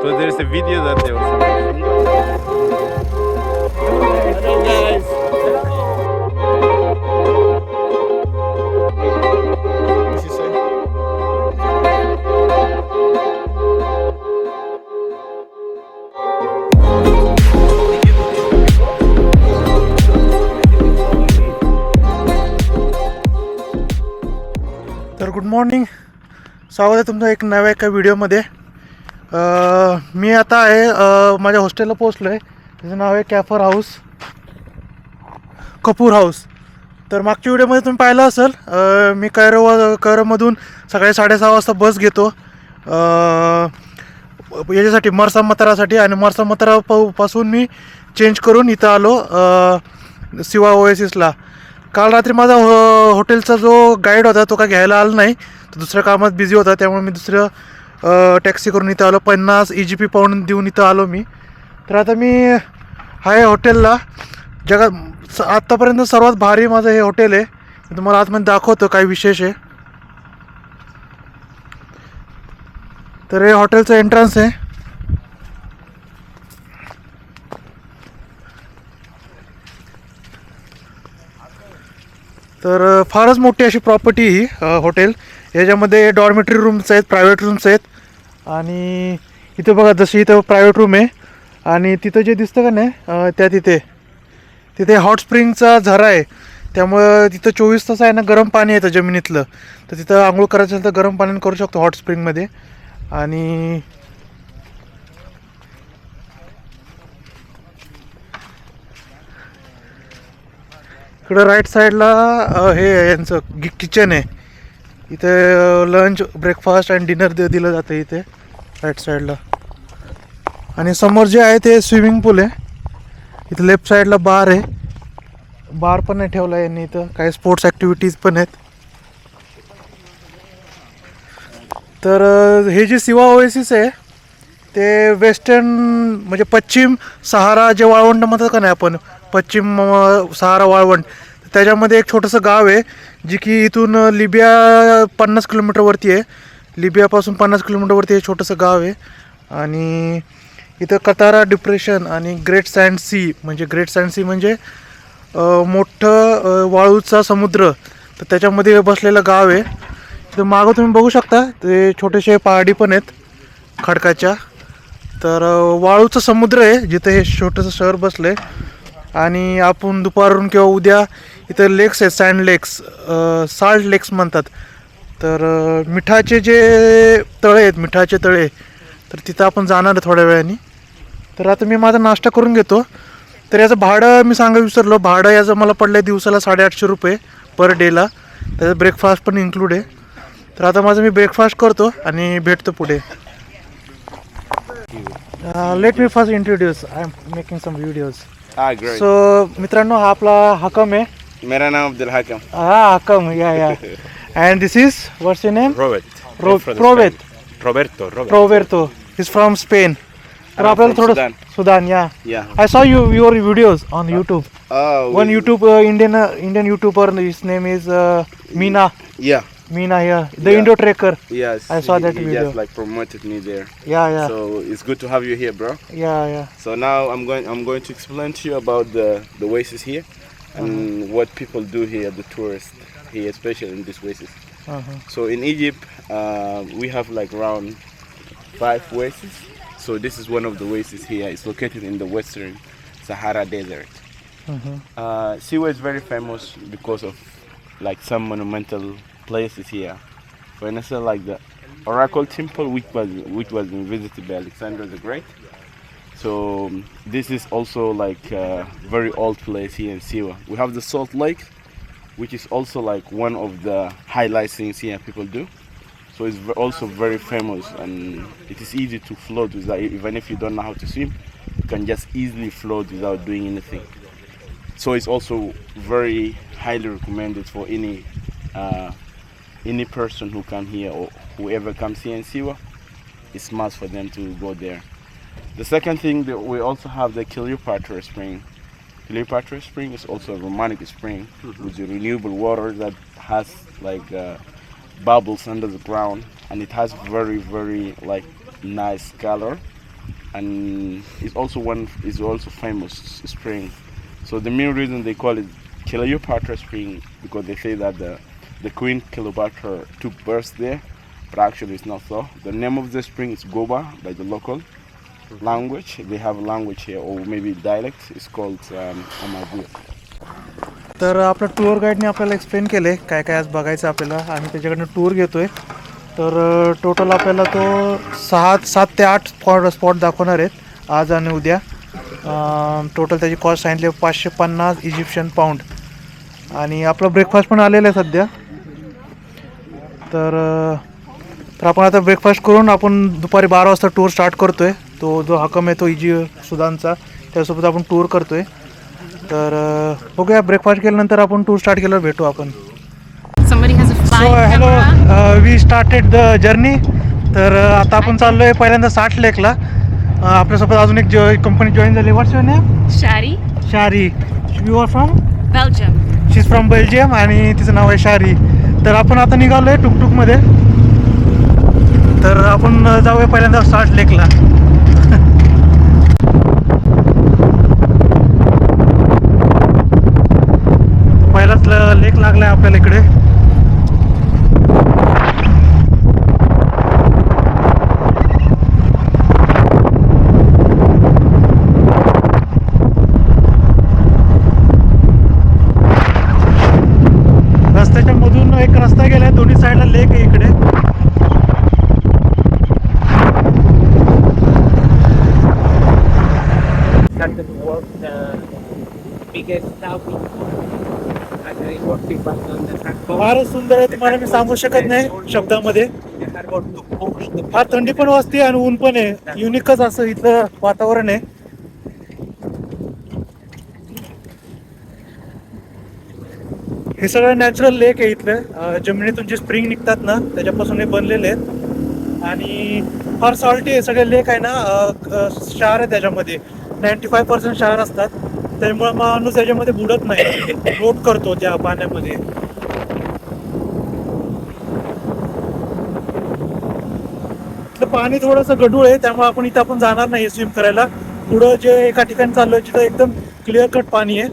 So there's a video that they was. Hello guys. What you say? तर good morning स्वागत आहे तुमचं एक नव्या एका व्हिडिओमध्ये अं, मी आता आहे माझ्या हॉस्टेलला पोचलो आहे त्याचं नाव आहे कॅफर हाऊस कपूर हाऊस तर मागच्या व्हिडिओमध्ये तुम्ही पाहिलं असेल मी कैरव कैरोमधून सकाळी साडेसहा वाजता बस घेतो. याच्यासाठी मरसा मतारासाठी आणि मरसा मतारा प- पासून मी चेंज करून इथं आलो सिवा ओएसिसला काल रात्री माझा हो हॉटेलचा जो गाईड होता तो काय घ्यायला आला नाही. तो दुसऱ्या कामात बिझी होता त्यामुळे मी दुसरं टॅक्सी करून इथं आलो. पन्नास ई जी पी पाहून देऊन इथं आलो मी. तर आता मी आहे हॉटेलला. जगात स- आत्तापर्यंत सर्वात भारी माझं हे हॉटेल आहे. मी तुम्हाला आतमध्ये दाखवतो काय विशेष आहे. तर हे हॉटेलचं एंट्रन्स आहे. तर फारच मोठी अशी प्रॉपर्टी ही हॉटेल. याच्यामध्ये डॉर्मेटरी रूम्स आहेत प्रायव्हेट रूम्स आहेत. आणि इथं बघा जशी इथं प्रायव्हेट रूम आहे आणि तिथं जे दिसतं का नाही त्या तिथे. तिथे हॉट स्प्रिंगचा झरा आहे. त्यामुळं तिथं चोवीस तास आहे ना गरम पाणी येतं जमिनीतलं. तर तिथं आंघोळ करायचं असेल तर गरम पाण्याने करू शकतो हॉट स्प्रिंगमध्ये आणि इकडं राईट साईडला हे यांचं किचन आहे. इथे लंच ब्रेकफास्ट अँड डिनर दे दिलं जातं इथे. राईट साईडला आणि समोर जे आहे ते स्विमिंग पूल आहे. इथं लेफ्ट साईडला बार आहे. बार पण नाही ठेवला यांनी इथं. काही स्पोर्ट्स ॲक्टिव्हिटीज पण आहेत. तर हे जे सिवा ओएसिस आहे ते वेस्टर्न म्हणजे पश्चिम सहारा जे वाळवंट म्हणतात का नाही आपण? पश्चिम सहारा वाळवंट. त्याच्यामध्ये एक छोटंसं गाव आहे जी की इथून लिबिया पन्नास किलोमीटरवरती आहे. लिबियापासून पन्नास किलोमीटरवरती हे छोटंसं गाव आहे. आणि इथं कतारा डिप्रेशन आणि ग्रेट सँड सी म्हणजे ग्रेट सँड सी म्हणजे मोठं वाळूचा समुद्र. तर त्याच्यामध्ये बसलेलं गाव आहे. तर मागं तुम्ही बघू शकता ते छोटेसे पहाडी पण आहेत खडकाच्या. तर वाळूचं समुद्र आहे जिथं हे छोटंसं शहर बसलं आहे आणि आपण दुपारून किंवा उद्या इथं लेक्स आहेत सँड लेक्स साल्ट लेक्स म्हणतात. तर मिठाचे जे तळे आहेत मिठाचे तळे तर तिथं आपण जाणार आहे थोड्या वेळाने. तर आता मी माझा नाश्ता करून घेतो. तर याचं भाडं मी सांगा विसरलो. भाडं याचं मला पडलं आहे दिवसाला साडेआठशे रुपये पर डेला त्याचं ब्रेकफास्ट पण इन्क्लूड आहे. तर आता माझं मी ब्रेकफास्ट करतो आणि भेटतो पुढे. Let me first introduce I am making some videos. So मित्रांनो हा आपला हकम आहे. मेरा नाम अब्दुल हाकम. हा हकम. या या. And this is what's you name Robert. Ro- From Robert. Spain. Roberto. Robert. Roberto is from Spain तर I'm आपल्याला from थोडं Sudan. Sudan yeah Yeah. I saw you your videos on YouTube Oh. One we- YouTube Indian Indian YouTuber his name is Meena Yeah. Meena yeah the Yeah. Indo trekker Yes. I saw he- that he video. just like promoted me there. या या So it's good to have you here, bro. या या So now I'm going. I'm going to explain to you about the the oasis here and Uh-huh. what people do here, the tourists here, especially in this oasis. Uh-huh. So in Egypt, uh, we have like around five oases. So this is one of the oases here. It's located in the western Sahara Desert. Mhm. Uh, Siwa is very famous because of like some monumental places here. For instance, like the Oracle Temple, which was which was visited by Alexander the Great. So um, this is also like a very old place here in Siwa. We have the Salt Lake, which is also like one of the highlight things here people do. So it's also very famous and it is easy to float without even if you don't know how to swim, you can just easily float without doing anything. So it's also very highly recommended for any uh, any person who come here or whoever comes here in Siwa. It's must for them to go there. The second thing that we also have the Cleopatra Spring. Cleopatra Spring is also a romantic spring with the renewable water that has like uh, bubbles under the ground and it has very very like nice color and it's also one is also famous spring. So the main reason they call it Cleopatra Spring because they say that the the Queen Cleopatra took birth there, but actually it's not so. The name of the spring is Goba by the local language. They have language here or maybe dialect. It's called um, तर आपल्या tour गाईडने आपल्याला explain केले काय काय आज बघायचं आपल्याला. आम्ही त्याच्याकडनं टूर घेतोय. तर टोटल आपल्याला तो सहा सात ते आठ स्पॉट स्पॉट दाखवणार आहेत. आज आणि उद्या. टोटल त्याची कॉस्ट सांगितली पाचशे पन्नास इजिप्शियन पाऊंड आणि आपला ब्रेकफास्ट पण आलेला आहे सध्या. तर तर आपण आता ब्रेकफास्ट करून आपण दुपारी बारा वाजता टूर स्टार्ट करतो आहे तो जो हकम आहे तो इजी सुदानचा त्यासोबत आपण टूर करतोय. तर अं, बघूया ब्रेकफास्ट केल्यानंतर आपण टूर स्टार्ट केल्यावर भेटू आपण. So hello. We started the journey तर आता आपण चाललो आहे पहिल्यांदा साठ लेकला आपल्यासोबत अजून एक जो कंपनी जॉईन झाली. What's your name Shari, Shari you are from Belgium. She is from Belgium आणि तिचं नाव आहे शारी तर आपण आता निघालो आहे टुकटुकमध्ये. तर आपण जाऊया पहिल्यांदा साठ लेकला पहिलाच ल- लेक लागलाय आपल्याला इकडे. रस्त्याच्या मधून एक रस्ता गेलाय दोन्ही साईडला लेक आहे इकडे. Biggest topic फारच सुंदर आहे तुम्हाला मी सांगू शकत नाही शब्दामध्ये. फार थंडी पण वाजते आणि ऊन पण आहे. युनिकच असं इथलं वातावरण आहे. हे सगळं नॅचरल लेक आहे इथलं. जमिनीतून जे स्प्रिंग निघतात ना त्याच्यापासून हे बनलेले आहेत. आणि फार सॉल्टी आहे. सगळे लेक आहे ना क्षार आहे त्याच्यामध्ये. नाईन्टी फाय पर्सेंट क्षार असतात. त्यामुळे माणूस त्याच्यामध्ये बुडत नाही. रोट करतो त्या पाण्यामध्ये. पाणी थोडंसं गढूळ आहे त्यामुळे आपण इथं आपण जाणार नाही स्विम करायला. पुढं जे एका ठिकाणी चाललोय तिथं एकदम क्लिअर कट पाणी आहे.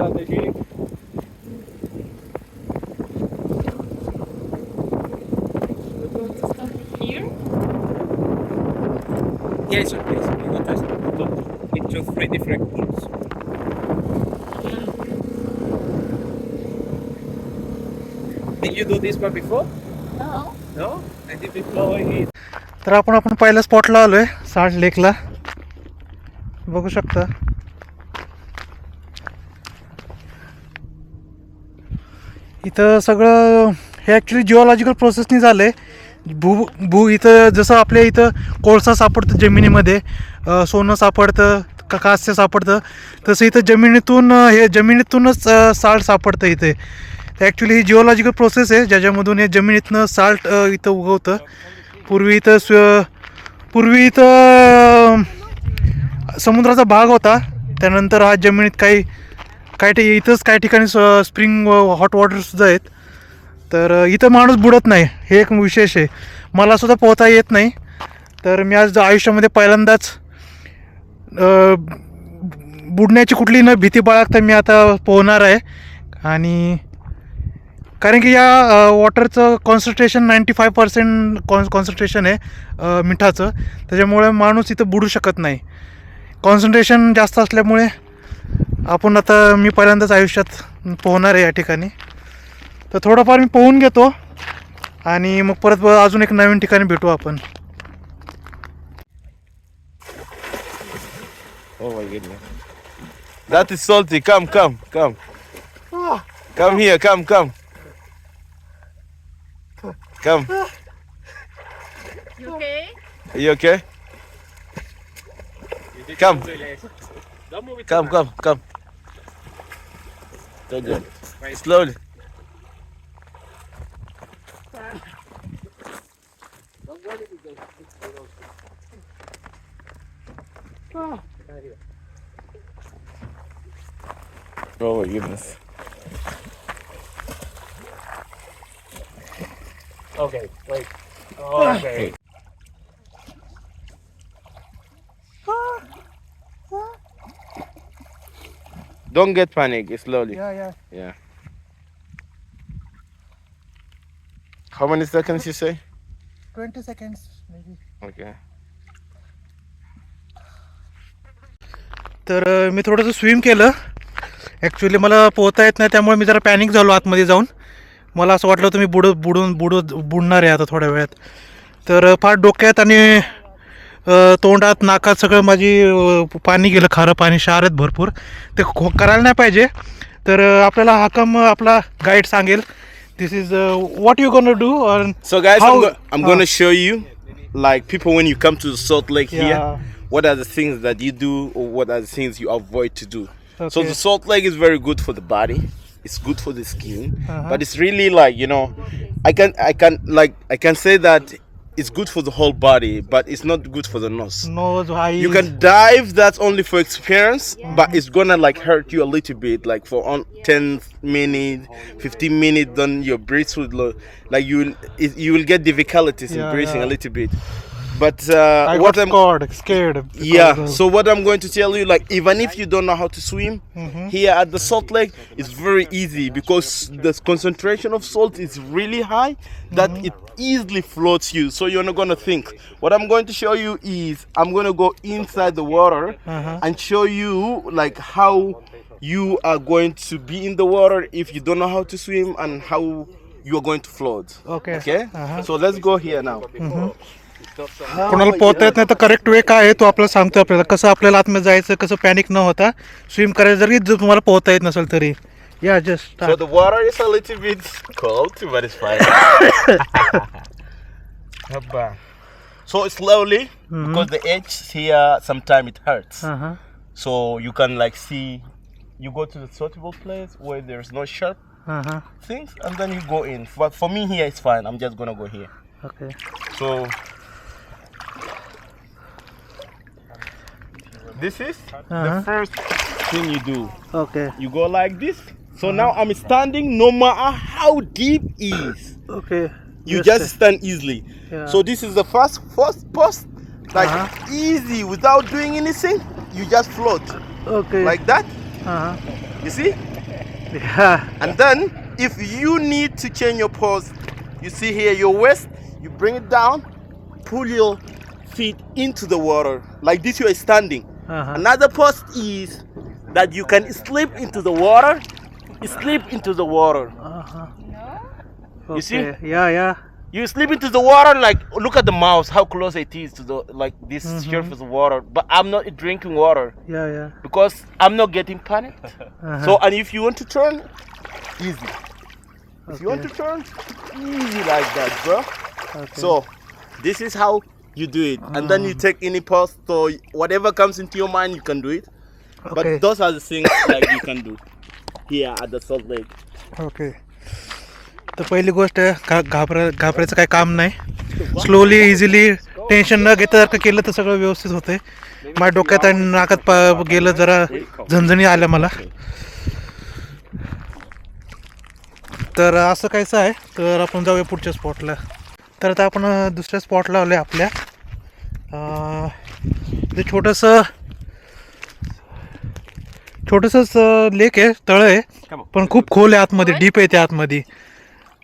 Here? Yeah, it's okay. So we got us into three different pools. Did you do this one before? No. No? I did before here. तर आपण आपण पहिल्या स्पॉटला आलोय साठ लेकला बघू शकता इथं सगळं हे ॲक्च्युली जिओलॉजिकल प्रोसेसनी झालं आहे भू भू इथं जसं आपल्या इथं कोळसा सापडतं जमिनीमध्ये सोनं सापडतं का कास्य सापडतं तसं इथं जमिनीतून हे जमिनीतूनच साल्ट सापडतं इथे. ॲक्च्युली ही जिओलॉजिकल प्रोसेस आहे ज्याच्यामधून हे जमिनीतनं साल्ट इथं उगवतं. पूर्वी इथं स्व पूर्वी इथं समुद्राचा भाग होता. त्यानंतर हा जमिनीत काही काही ठि इथंच काही ठिकाणी स्प्रिंग हॉट वॉटरसुद्धा आहेत. तर इथं माणूस बुडत नाही. हे एक विशेष आहे. मलासुद्धा पोहता येत नाही. तर मी आज आयुष्यामध्ये पहिल्यांदाच बुडण्याची कुठली न भीती बाळगता मी आता पोहणार आहे. आणि कारण की या वॉटरचं concentration ninety five percent con concentration आहे मिठाचं. त्याच्यामुळे माणूस इथं बुडू शकत नाही. कॉन्सन्ट्रेशन जास्त असल्यामुळे आपण आता मी पहिल्यांदाच आयुष्यात पोहणार आहे या ठिकाणी तर थोडंफार मी पोहून घेतो आणि मग परत ब- अजून एक नवीन ठिकाणी भेटू आपण Oh my goodness. That is salty. Come, come, come. Come here, come, come. Come. You okay? Are you okay? Come. Don't move it. Come, come, come. Don't do it. Wait. Slowly. Oh. oh my goodness. Okay, wait. Okay. Don't get panic. Slowly. या या Yeah. How many seconds you say? Twenty seconds Okay. तर अ, मी थोडंसं swim केलं actually मला पोहता येत नाही त्यामुळे मी जरा पॅनिक झालो आतमध्ये जाऊन मला असं वाटलं होतं मी बुड बुडून बुडत बुडणार आहे आता थोड्या वेळात तर अ, फार डोक्यात आणि तोंडात नाकात सगळं माझी अ, पाणी गेलं खारं पाणी क्षार आहेत भरपूर ते खो करायला नाही पाहिजे तर अ, आपल्याला हा काम आपला गाईड सांगेल this is what you gonna do So guys, How- I'm, go- I'm uh, gonna show you, like people when you come to Salt Lake Yeah. here, what are the things that you do or what are the things you avoid to do. So Okay. the Salt Lake is very good for the body. It's good for the skin, Uh-huh. but it's really like you know, I can I can like I can say that it's good for the whole body, but it's not good for the nose. Nose, nose You can dive. That's only for experience, but it's gonna like hurt you a little bit, like for on 10 minutes, 15 minutes. Then your breath would lo- like you will it, you will get difficulties in Yeah, breathing yeah. a little bit. But uh, I what got I'm scared, scared. yeah, so what I'm going to tell you, like even if you don't know how to swim, Mm-hmm. here at the Salt Lake, it's very easy because the concentration of salt is really high that Mm-hmm. it easily floats you. So you're not gonna think. What I'm going to show you is I'm gonna go inside the water Uh-huh. and show you like how you are going to be in the water if you don't know how to swim and how you are going to float. Okay. Okay. Uh-huh. So let's go here now. कोणाला पोहता येत नाही तर correct way काय आहे तो आपल्याला सांगतो आपल्याला कसं आपल्याला आतमध्ये जायचं कसं पॅनिक न होता स्विम करायचं जरी जर तुम्हाला पोहता येत नसेल तरी या just So the water is a little bit cold, but it's fine. Hoppa. so slowly, because the edge here sometimes it hurts. Uh-huh. So you can like see, you go to the suitable place where there's no sharp things, and then you go in. But for me here, it's fine. I'm just gonna go here. Okay So This is uh -huh. the uh-huh. first thing you do. Okay. You go like this. So now I'm standing no matter how deep is. Okay. You just stand easily. Yeah. So this is the first first post. Like uh -huh. easy without doing anything. You just float. Okay. Like that. Uh-huh. You see? Yeah. And then if you need to change your pose, you see here your waist, you bring it down, pull your feet into the water. Like this you are standing. -huh. Another post is that you can slip into the water, slip into the water. Uh -huh. You okay. see? Yeah, yeah. You slip into the water, like look at the mouse, how close it is to the like this mm -hmm. surface water. But I'm not drinking water. Yeah, yeah. Because I'm not getting panicked. Uh -huh. So and if you want to turn, easy. If you want to turn, easy like that, bro. Okay. So this is how you do it. And then you Uh-huh. take any post or whatever comes into your mind, you can do it. Okay. But those are the things like you can do here at the Salt Lake. Okay तर पहिली गोष्ट घा घाबरा घाबरायचं काही काम नाही slowly easily tension न घेता जर का केलं तर सगळं व्यवस्थित होतंय माझ्या डोक्यात आणि नाकात पा गेलं जरा झणझणी आल्या मला तर असं कायचं आहे तर आपण जाऊया पुढच्या स्पॉटला तर आता आपण दुसऱ्या स्पॉटला आलो आहे आपल्या. अं, इथे छोटंसं छोटंसंच लेक आहे तळं आहे. पण खूप खोल आहे आतमध्ये डीप आहे त्या आतमध्ये.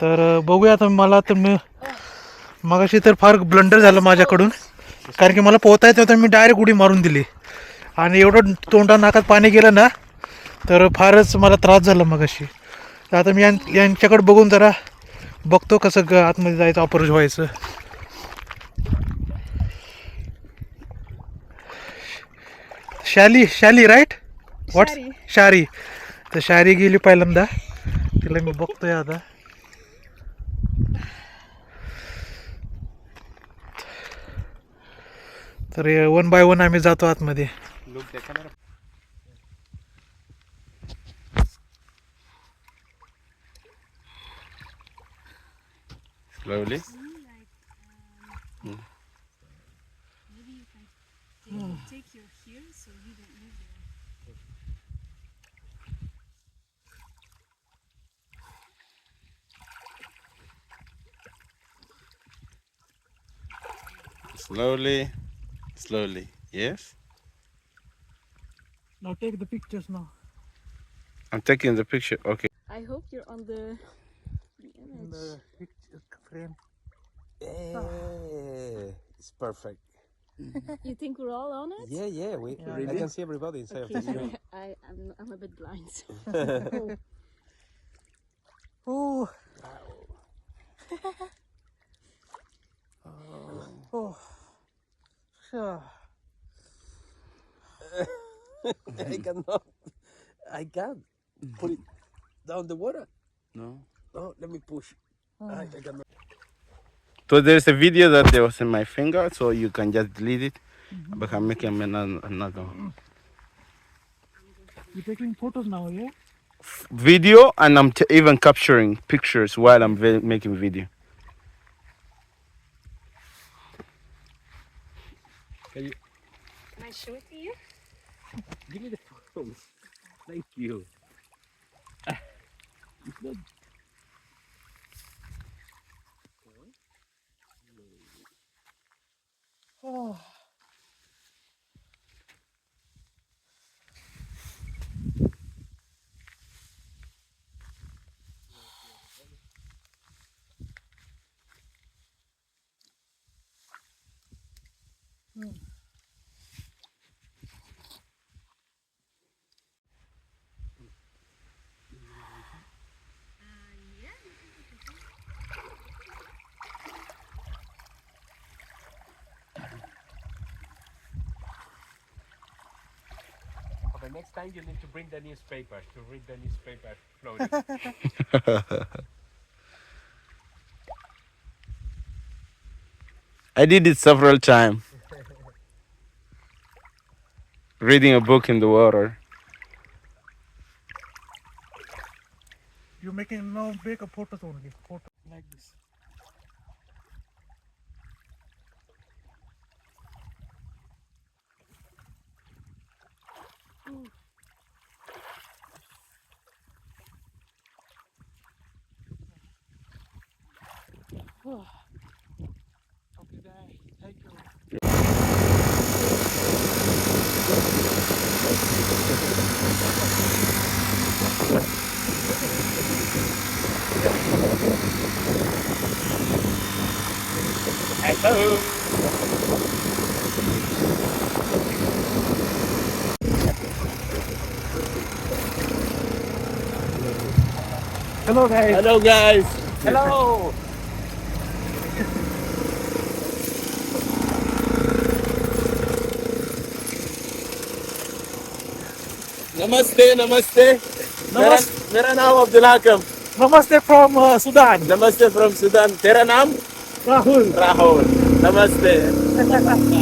तर बघूया आता मला तर मी मगाशी तर फार ब्लंडर झालं माझ्याकडून. कारण की मला पोहता येत होतं मी डायरेक्ट उडी मारून दिली. आणि एवढं तोंडा नाकात पाणी गेलं ना तर फारच मला त्रास झाला मगाशी. तर आता मी यां यांच्याकडे बघून जरा बघतो कसं ग आतमध्ये जायचं अप्रोच व्हायचं. शाली शाली राईट व्हॉट शारी. तर शारी गेली पहिल्यांदा. तिला मी बघतोय आता. तर वन बाय वन आम्ही जातो आतमध्ये. Slowly. Slowly, slowly. Yes. Now take the pictures now. I'm taking the picture. Okay. I hope you're on the, the image. The picture frame. Ah. Yeah, it's perfect. You think we're all on it? Yeah, yeah, we. I can see everybody inside of the Okay. screen. I, I'm, I'm a bit blind. Oh. oh. Sure. I cannot. I can't put it down the water. No. No, let me push. I, I cannot. So there's a video that there was in my finger, so you can just delete it. But I'm making another, another one. You're taking photos now, yeah? video, and I'm t- even capturing pictures while I'm vi- making video. Can I show it to you? Give me the phone. Thank you. 어. 음. Next time, you need to bring the newspaper to read the newspaper floating. I did it several times. Reading a book in the water. You're making now make a photos only. Photo like this. Hello guys. Hello guys. Hello. Namaste, namaste. Namaste. Mera naam Abdul Namaste from uh, Sudan. Namaste from Sudan. Tera naam? Rahul. Rahul. ナマステ